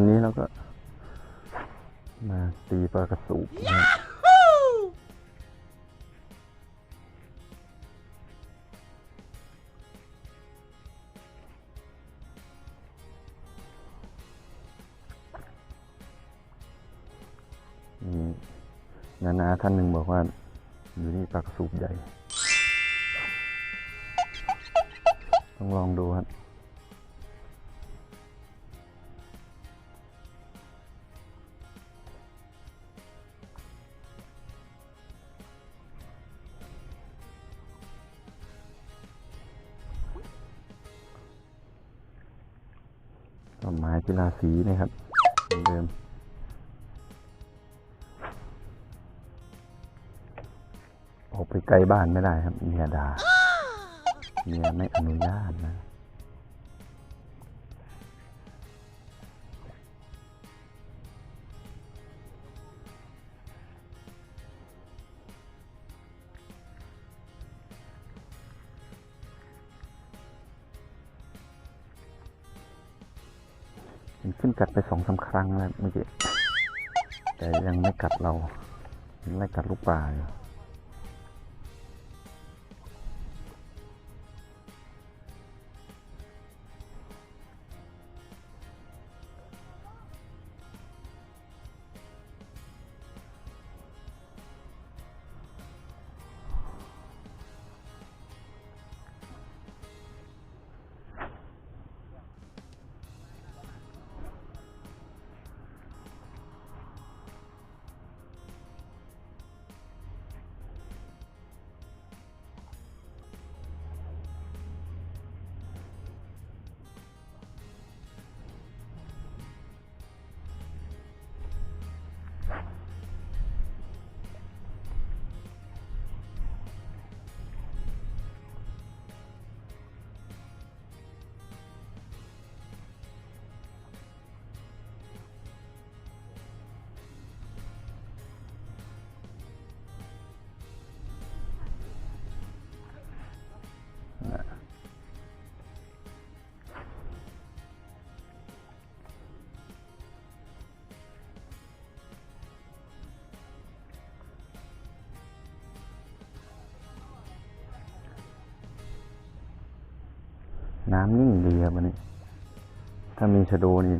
วันนี้เราก็ มาตีปลากระสูบนะนานาท่านหนึ่งบอกว่า อยู่นี่ปลากระสูบใหญ่ ต้องลองดูครับ ต้นไม้กีฬาสีนะครับเหมือนเดิมออกไปไกลบ้านไม่ได้ครับเมียดาเมียไม่อนุญาตนะ มันขึ้นกัดไปสองสาครั้งแล้วเมื่อกี้แต่ยังไม่กัดเรา ยังไม่กัดลูกปลาอยู่ น้ำนิ่งดีครับวันนี้ ถ้ามีชะโดนี่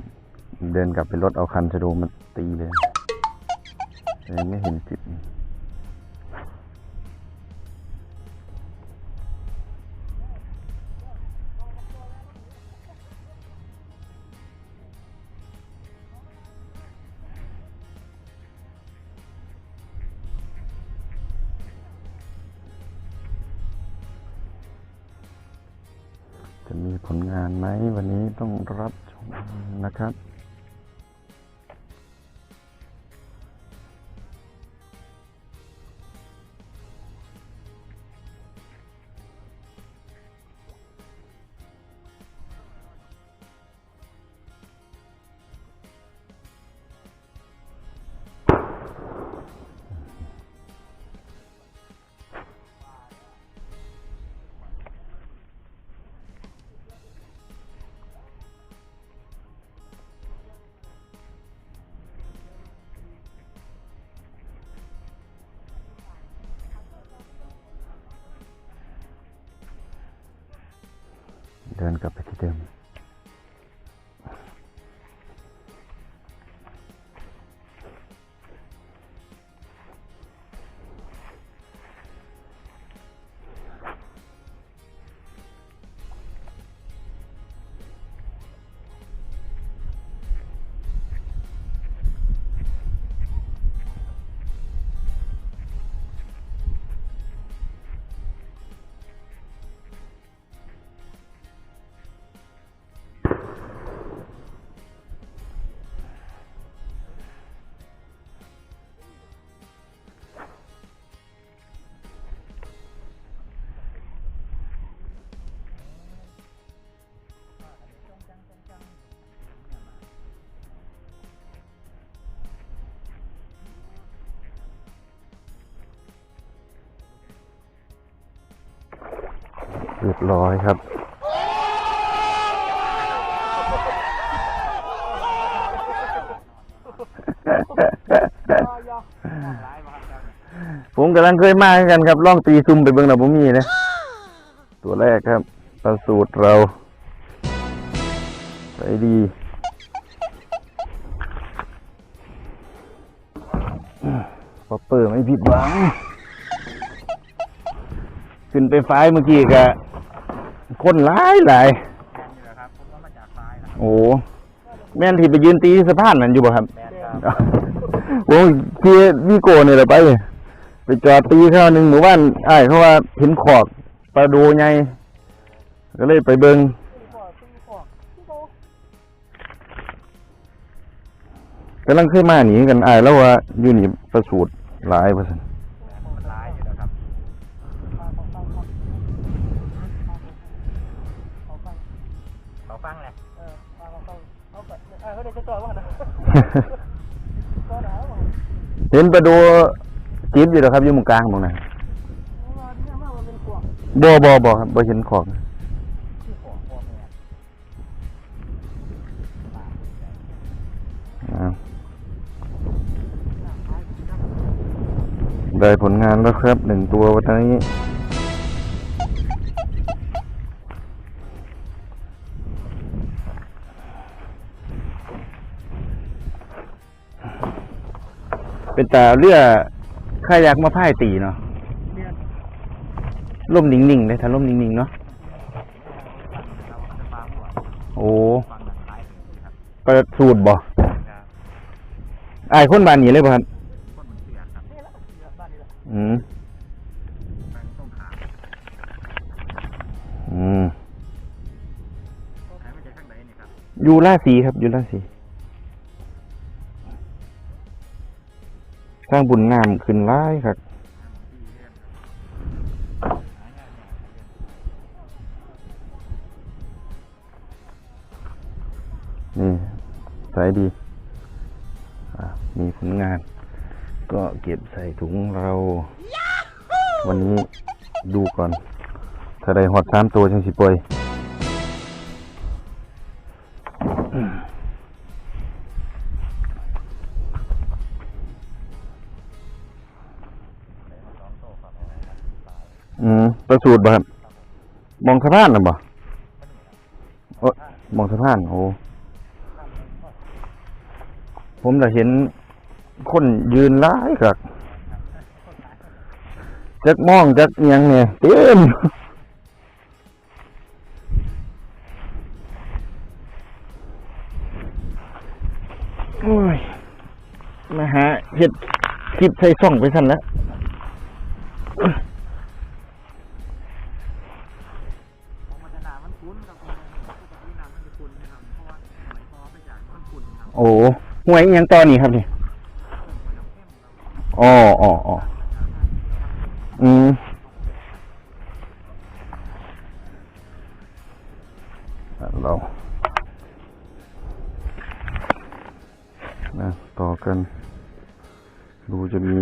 เดินกลับไปรถเอาคันชะโดมาตีเลยยังไม่เห็นจิต จะมีผลงานไหมวันนี้ต้องรับชมนะครับ เดิ รียบร้อยครับ ผมกำลังเคยมากันครับล่องตีซุ่มไปเบื้องหน้าผมมีนะ ตัวแรกครับประสูตรเราไปดีพอเปิดไม่ผิดหวัง ขึ้นไปไฟเมื่อกี้กะ คนหลายหลายนี่แหละครับผมก็มาจากซ้ายนะครับโอ้แม่นที่ไปยืนตีที่สะพานนั่นอยู่บ่ครับ แมนครับโอ้ยเกียวีโก้นี่แหละไปไปจอดตีเข้าหนึ่งหมู่บ้านอ้ายเขาว่าเห็นขอกปลาดูไงก็เลยไปเบิงกำลังเคยมาหนีกันอ้ายแล้วว่าอยู่นี่ประสูตรหลายประสันมั เขาฟังแหละเห็นปลาดูจีบอยู่แล้วครับอยู่หมุมกลางตรงนั้นบ่บ่บ่ครับบ่เห็นขอกที่หัวพ่อแม่อ่าได้ผลงานแล้วครับหนึ่งตัววันนี้ เป็นตาเรือข้ายักมาพ่ายตีเนาะล่มนิ่งๆเลยถ้าล่มนิ่งๆเนาะเราจะปลาหัวโอ้ฟังหนังร้ายเลยครับประสูตรบ่ครับอายคนบานนี้เลยบ่ครับคนมันเสียครับนี่แหละบ้านนี้แหละอืมแปลงต้มขาอืมใช้ไม่ใช่ข้างไหนนี่ครับอยู่ราศีครับ อยู่ราศี สร้างบุญงามขึ้นร้ายครับที่เรียนครับหางานเนี่ยนี่สายดีอะมีผลงาน ก็เก็บใส่ถุงเรา วันนี้ดูก่อน ถ้าได้หอดสามตัวจังสิปล่อย อืมประสูตรบ่ครับ มองสะพานน่ะบ่เอ้ยมองสะพานโอ้ผมจะเห็นคนยืนร้ายกับจักมองจักเอียงเนี่ยเต็มโอ้ยมาหาเห็ดคลิปใส่ช่องไปสั่นแล้ว หวยอิหยังตอนนี้ครับนี่อ๋ออ๋ออ๋ออืมเรานะต่อกัน ดูจะมี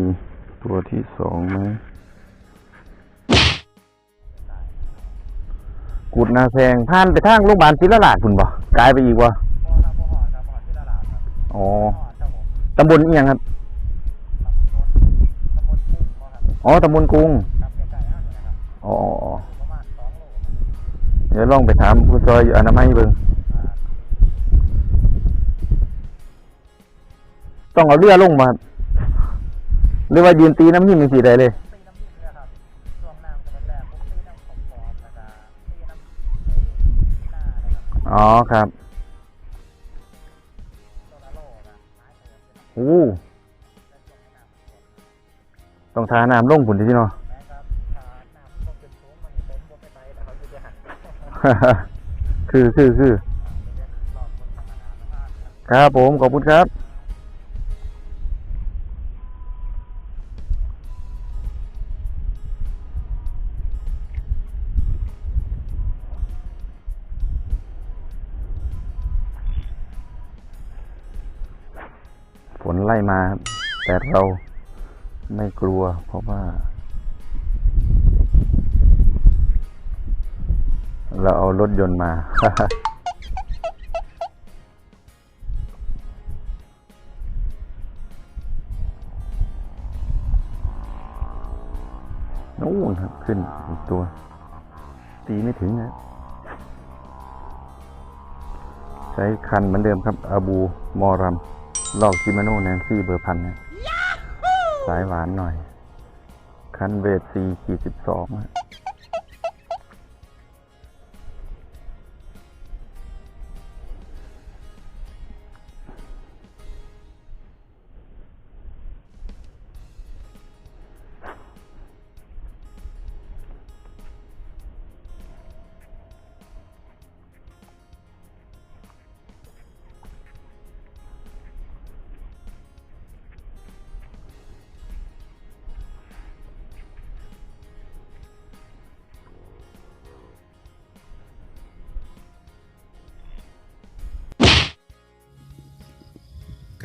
ตัวที่สองไหมกุดนาแซงผ่านไปทางโรงพยาบาลศิลลาดคุณบ่กลายไปอีกบ่ อ๋อตำบลเอียงครับตำบลตำบลกุ้งพอครับอ๋อตำบลกรุงครับใกล้ๆห้างอ๋อเดี๋ยวลองไปถามผู้ซอยอยู่อนามัยเบิ่งต้องเอาเรือลงมาครับหรือว่ายืนตีน้ำหิ้มสีใดเลยตีน้ำพริกเนี่ยครับช่วงน้ำเป็นแรกปุ๊บตีน้ำขอบขอบแล้วก็ตีน้ำเอ่อครับ โอ้ต้องทาน้ำลงผุนที่เนาะนะครับถ้าน้ำต้องเป็นสูงมันผมบ่ไปไตแล้วเขาจะไปหันคือคือคือรอบคนทำงานนะครับครับผม ขอบคุณครับ นไล่มาครับแต่เราไม่กลัวเพราะว่า เราเอารถยนต์มา นู่นครับขึ้นอีกตัว ตีไม่ถึงนะใช้คันเหมือนเดิมครับ อาบูมอรัม ลอกจิมาโน่แนนซี่เบอร์พันนะสายหวานหน่อย คันเวท4ขีด12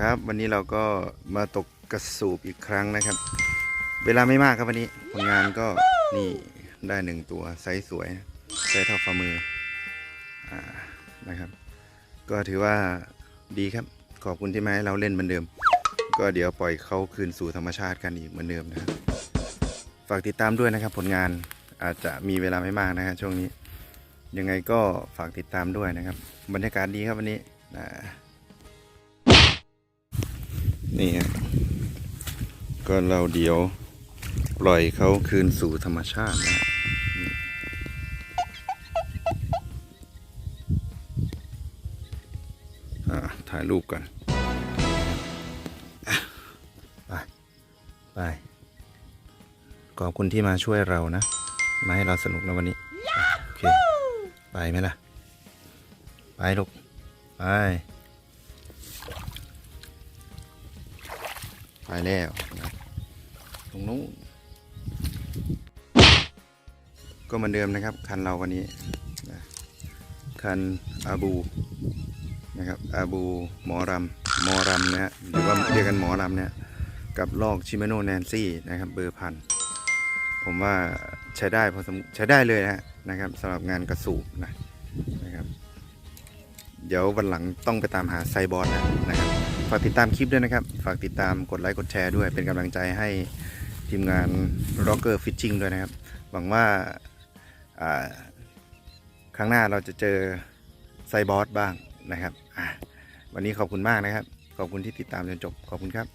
ครับ วันนี้เราก็มาตกกระสูบอีกครั้งนะครับ เวลาไม่มากครับวันนี้ผลงานก็นี่ได้หนึ่งตัวไซส์สวยไซส์เท่าฝ่ามืออนะครับ ก็ถือว่าดีครับ ขอบคุณที่มาให้เราเล่นเหมือนเดิม ก็เดี๋ยวปล่อยเขาคืนสู่ธรรมชาติกันอีกเหมือนเดิมนะครับฝากติดตามด้วยนะครับผลงานอาจจะมีเวลาไม่มากนะครับช่วงนี้ ยังไงก็ฝากติดตามด้วยนะครับ บรรยากาศดีครับวันนี้อ่า นี่ฮะก็เราเดี๋ยวปล่อยเขาคืนสู่ธรรมชาตินะถ่ายรูปกันไปไปขอบคุณที่มาช่วยเรานะ มาให้เราสนุกนะวันนี้ โอเค ไปไหมล่ะ ไปลูก ไป ไปแล้วนะตรงนู้นก็เหมือนเดิมนะครับ คันเราวันนี้นะคันอาบูนะครับอาบูหมอรำหมอรำเนี่ยหรือว่าเรียกกันหมอรำเนี่ยกับลอกชิมาโนแนนซี่นะครับเบอร์พันผมว่าใช้ได้พอสมใช้ได้เลยนะฮะนะครับสำหรับงานกระสูบนะนะครับ เดี๋ยววันหลังต้องไปตามหาไซบอร์ดแล้วนะครับ ฝากติดตามคลิปด้วยนะครับ ฝากติดตามกดไลค์กดแชร์ด้วย เป็นกำลังใจให้ทีมงาน Rocker Fishing ด้วยนะครับ หวังว่าครั้งหน้าเราจะเจอไซบอสบ้างนะครับวันนี้ขอบคุณมากนะครับ ขอบคุณที่ติดตามจนจบ ขอบคุณครับ